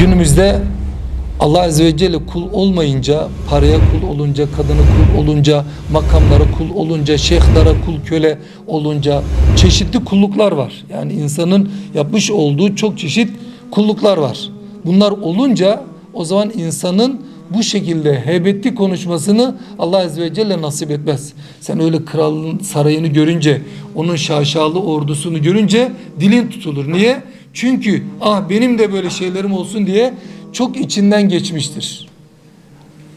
Günümüzde Allah Azze ve Celle kul olmayınca, paraya kul olunca, kadına kul olunca, makamlara kul olunca, şeyhlere kul köle olunca çeşitli kulluklar var. Yani insanın yapmış olduğu çok çeşit kulluklar var. Bunlar olunca o zaman insanın bu şekilde heybetli konuşmasını Allah Azze ve Celle nasip etmez. Sen öyle kralın sarayını görünce, onun şaşalı ordusunu görünce dilin tutulur. Niye? Çünkü ah benim de böyle şeylerim olsun diye çok içinden geçmiştir.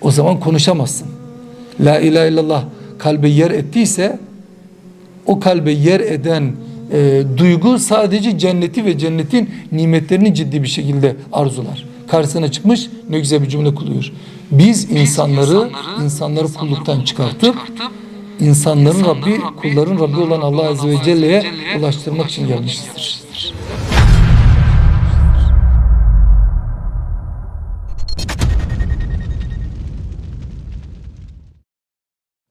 O zaman konuşamazsın. La ilahe illallah kalbe yer ettiyse o kalbe yer eden e, duygu sadece cenneti ve cennetin nimetlerini ciddi bir şekilde arzular. Karşısına çıkmış ne güzel bir cümle kuruyor. Biz insanları insanları kulluktan çıkartıp insanların Rabbi, kulların Rabbi olan Allah Azze ve Celle'ye ulaştırmak için gelmişizdir.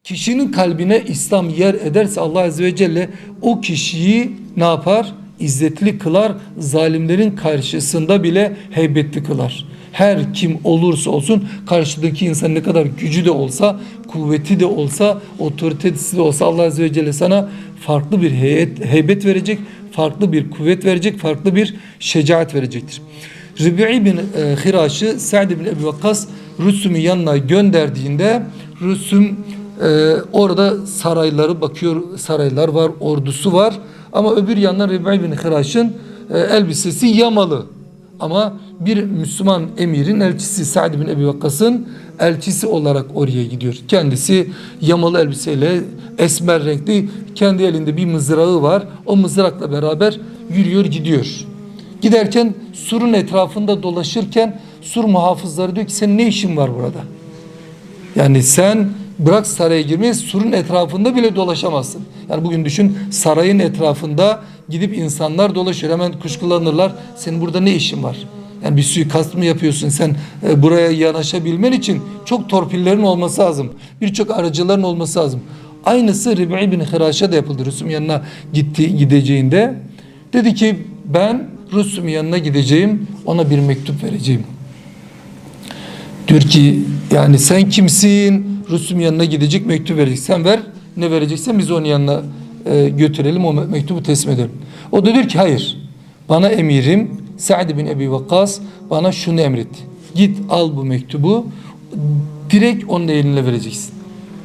Kişinin kalbine İslam yer ederse Allah Azze ve Celle o kişiyi ne yapar? İzzetli kılar, zalimlerin karşısında bile heybetli kılar. Her kim olursa olsun karşıdaki insan ne kadar gücü de olsa, kuvveti de olsa, otoritesi de olsa Allah Azze ve Celle sana farklı bir heyet, heybet verecek, farklı bir kuvvet verecek, farklı bir şecaat verecektir. Rib'i bin e, Hiraş'ı Sa'd bin Ebi Vakkas Rüsüm'ün yanına gönderdiğinde Rüsüm e, orada sarayları bakıyor saraylar var ordusu var ama öbür yandan Rib'i bin Hiraş'ın e, elbisesi yamalı ama bir Müslüman emirin elçisi Sa'd bin Ebi Vakkas'ın elçisi olarak oraya gidiyor. Kendisi yamalı elbiseyle esmer renkli kendi elinde bir mızrağı var. O mızrakla beraber yürüyor gidiyor. Giderken surun etrafında dolaşırken sur muhafızları diyor ki senin ne işin var burada? Yani sen bırak saraya girmeyi surun etrafında bile dolaşamazsın. Yani bugün düşün sarayın etrafında gidip insanlar dolaşıyor. Hemen kuşkulanırlar. Senin burada ne işin var? Yani bir suikast mı yapıyorsun? Sen e, buraya yanaşabilmen için çok torpillerin olması lazım. Birçok aracıların olması lazım. Aynısı Rib'i bin Hiraş'a da yapıldı. Rüsüm yanına gitti gideceğinde. Dedi ki ben Rüsüm yanına gideceğim. Ona bir mektup vereceğim. Diyor ki yani sen kimsin? Rüsüm yanına gidecek mektup verecek. Sen ver ne vereceksen biz onun yanına e, götürelim o me- mektubu teslim edelim. O da diyor ki hayır. Bana emirim Sa'd bin Ebi Vakkas bana şunu emretti. Git al bu mektubu direkt onun eline vereceksin.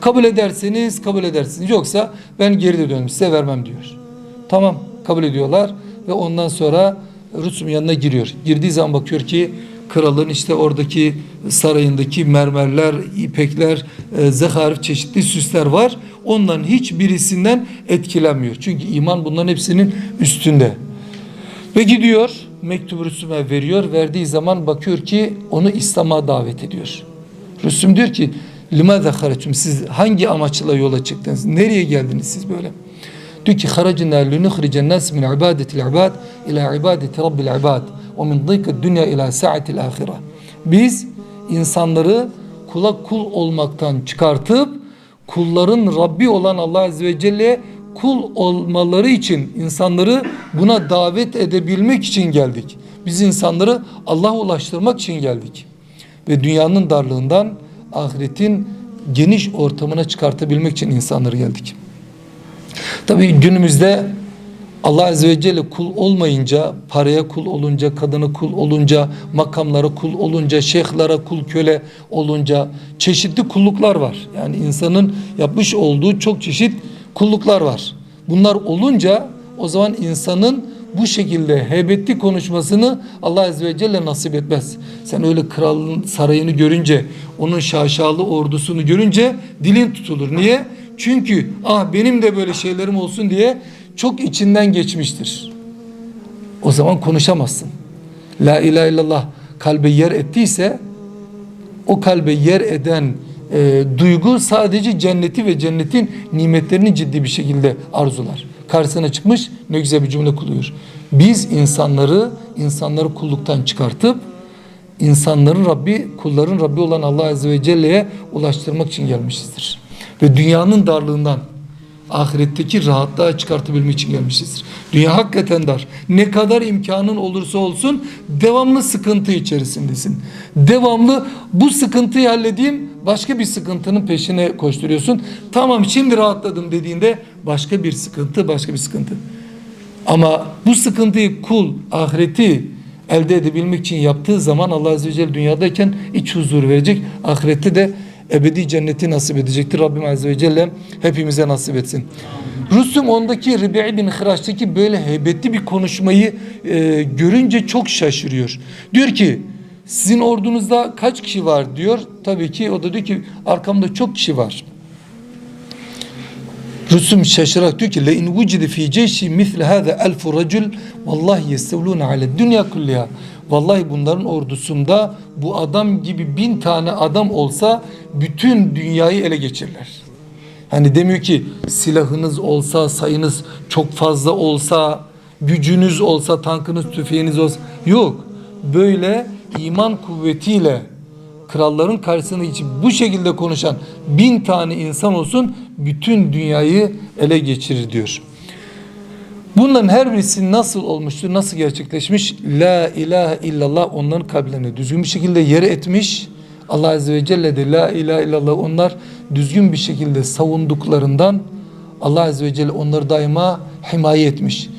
Kabul ederseniz kabul edersiniz. Yoksa ben geri dönmüş size vermem diyor. Tamam kabul ediyorlar ve ondan sonra Rüsüm yanına giriyor. Girdiği zaman bakıyor ki kralın işte oradaki sarayındaki mermerler, ipekler, e, zeharif çeşitli süsler var. Onların hiçbirisinden etkilenmiyor. Çünkü iman bunların hepsinin üstünde. Ve gidiyor mektubu Rüsüm'e veriyor. Verdiği zaman bakıyor ki onu İslam'a davet ediyor. Rüsüm diyor ki Limâze hareçüm siz hangi amaçla yola çıktınız? Nereye geldiniz siz böyle? Diyor ki haracina linuhricen nas min ibadetil ibad ila ibadeti rabbil ibad ve min dîkid dünya ila sa'atil ahire. Biz insanları kula kul olmaktan çıkartıp kulların Rabbi olan Allah Azze ve Celle'ye kul olmaları için insanları buna davet edebilmek için geldik. Biz insanları Allah'a ulaştırmak için geldik. Ve dünyanın darlığından ahiretin geniş ortamına çıkartabilmek için insanları geldik. Tabii günümüzde Allah Azze ve Celle kul olmayınca, paraya kul olunca, kadına kul olunca, makamlara kul olunca, şeyhlere kul köle olunca çeşitli kulluklar var. Yani insanın yapmış olduğu çok çeşit kulluklar var. Bunlar olunca o zaman insanın bu şekilde heybetli konuşmasını Allah Azze ve Celle nasip etmez. Sen öyle kralın sarayını görünce, onun şaşalı ordusunu görünce dilin tutulur. Niye? Çünkü ah benim de böyle şeylerim olsun diye çok içinden geçmiştir. O zaman konuşamazsın. La ilahe illallah kalbe yer ettiyse o kalbe yer eden e, duygu sadece cenneti ve cennetin nimetlerini ciddi bir şekilde arzular. Karşısına çıkmış ne güzel bir cümle kuruyor. Biz insanları insanları kulluktan çıkartıp insanların Rabbi, kulların Rabbi olan Allah Azze ve Celle'ye ulaştırmak için gelmişizdir. Ve dünyanın darlığından ahiretteki rahatlığa çıkartabilmek için gelmişizdir. Dünya hakikaten dar. Ne kadar imkanın olursa olsun devamlı sıkıntı içerisindesin. Devamlı bu sıkıntıyı halledeyim başka bir sıkıntının peşine koşturuyorsun. Tamam şimdi rahatladım dediğinde başka bir sıkıntı başka bir sıkıntı. Ama bu sıkıntıyı kul ahireti elde edebilmek için yaptığı zaman Allah Azze ve Celle dünyadayken iç huzur verecek. Ahirette de ebedi cenneti nasip edecektir. Rabbim Azze ve Celle hepimize nasip etsin. Rüstum 10'daki Ribi'i bin Hıraç'taki böyle heybetli bir konuşmayı e, görünce çok şaşırıyor. Diyor ki sizin ordunuzda kaç kişi var diyor. Tabii ki o da diyor ki arkamda çok kişi var. Rüstum şaşırarak diyor ki le in vucide fi ceyşi misle hâze elfu racul vallahi yestevlûne ale dünya kulliha vallahi bunların ordusunda bu adam gibi bin tane adam olsa bütün dünyayı ele geçirirler. Hani demiyor ki silahınız olsa sayınız çok fazla olsa gücünüz olsa tankınız tüfeğiniz olsa yok böyle iman kuvvetiyle kralların karşısında için bu şekilde konuşan bin tane insan olsun bütün dünyayı ele geçirir diyor. Bunların her birisi nasıl olmuştur, nasıl gerçekleşmiş? La ilahe illallah onların kalplerine düzgün bir şekilde yere etmiş. Allah Azze ve Celle de la ilahe illallah onlar düzgün bir şekilde savunduklarından Allah Azze ve Celle onları daima himaye etmiş.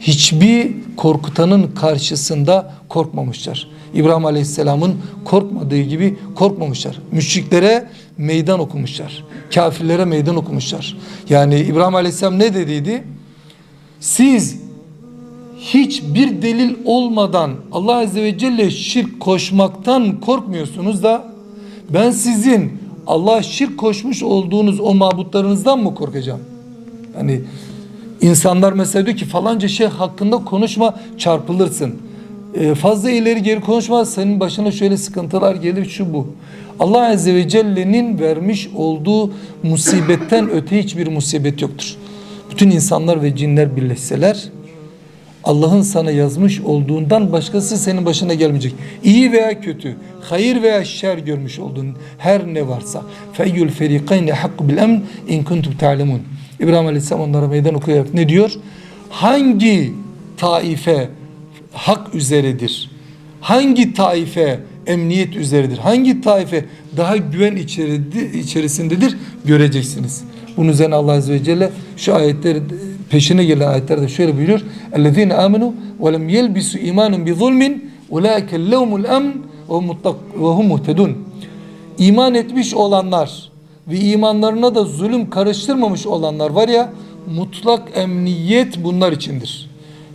Hiçbir korkutanın karşısında korkmamışlar. İbrahim Aleyhisselam'ın korkmadığı gibi korkmamışlar. Müşriklere meydan okumuşlar. Kafirlere meydan okumuşlar. Yani İbrahim Aleyhisselam ne dediydi? Siz hiçbir delil olmadan Allah Azze ve Celle şirk koşmaktan korkmuyorsunuz da ben sizin Allah şirk koşmuş olduğunuz o mabutlarınızdan mı korkacağım? Hani insanlar mesela diyor ki falanca şey hakkında konuşma çarpılırsın. Ee, fazla ileri geri konuşma senin başına şöyle sıkıntılar gelir şu bu. Allah Azze ve Celle'nin vermiş olduğu musibetten öte hiçbir musibet yoktur. Bütün insanlar ve cinler birleşseler Allah'ın sana yazmış olduğundan başkası senin başına gelmeyecek. İyi veya kötü, hayır veya şer görmüş olduğun her ne varsa. Feyyul ferikayne hakku bil emn in kuntum ta'lemun. İbrahim Aleyhisselam onlara meydan okuyarak ne diyor? Hangi taife hak üzeredir? Hangi taife emniyet üzeredir? Hangi taife daha güven içerisindedir? Göreceksiniz. Bunun üzerine Allah Azze ve Celle şu ayetleri peşine gelen ayetlerde şöyle buyuruyor. اَلَّذ۪ينَ آمَنُوا وَلَمْ يَلْبِسُوا اِيمَانٌ بِظُلْمٍ اُولَٰئِكَ اللَّوْمُ الْاَمْنِ وَهُمْ مُهْتَدُونَ İman etmiş olanlar ve imanlarına da zulüm karıştırmamış olanlar var ya mutlak emniyet bunlar içindir.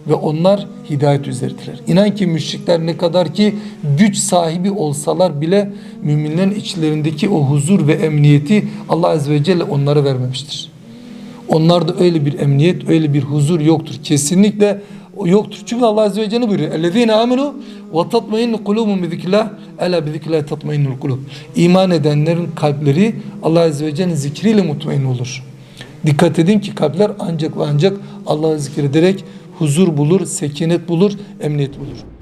Ve onlar hidayet üzeridirler. İnan ki müşrikler ne kadar ki güç sahibi olsalar bile müminlerin içlerindeki o huzur ve emniyeti Allah Azze ve Celle onlara vermemiştir. Onlarda öyle bir emniyet, öyle bir huzur yoktur. Kesinlikle yoktur. Çünkü Allah Azze ve Celle buyuruyor. اَلَّذ۪ينَ آمَنُوا وَتَطْمَيِنُّ قُلُوبُمْ بِذِكْلَهِ اَلَا بِذِكْلَهِ تَطْمَيِنُّ الْقُلُوبُ İman edenlerin kalpleri Allah Azze ve Celle'nin zikriyle mutmain olur. Dikkat edin ki kalpler ancak ve ancak Allah'ı zikrederek huzur bulur, sekinet bulur, emniyet bulur.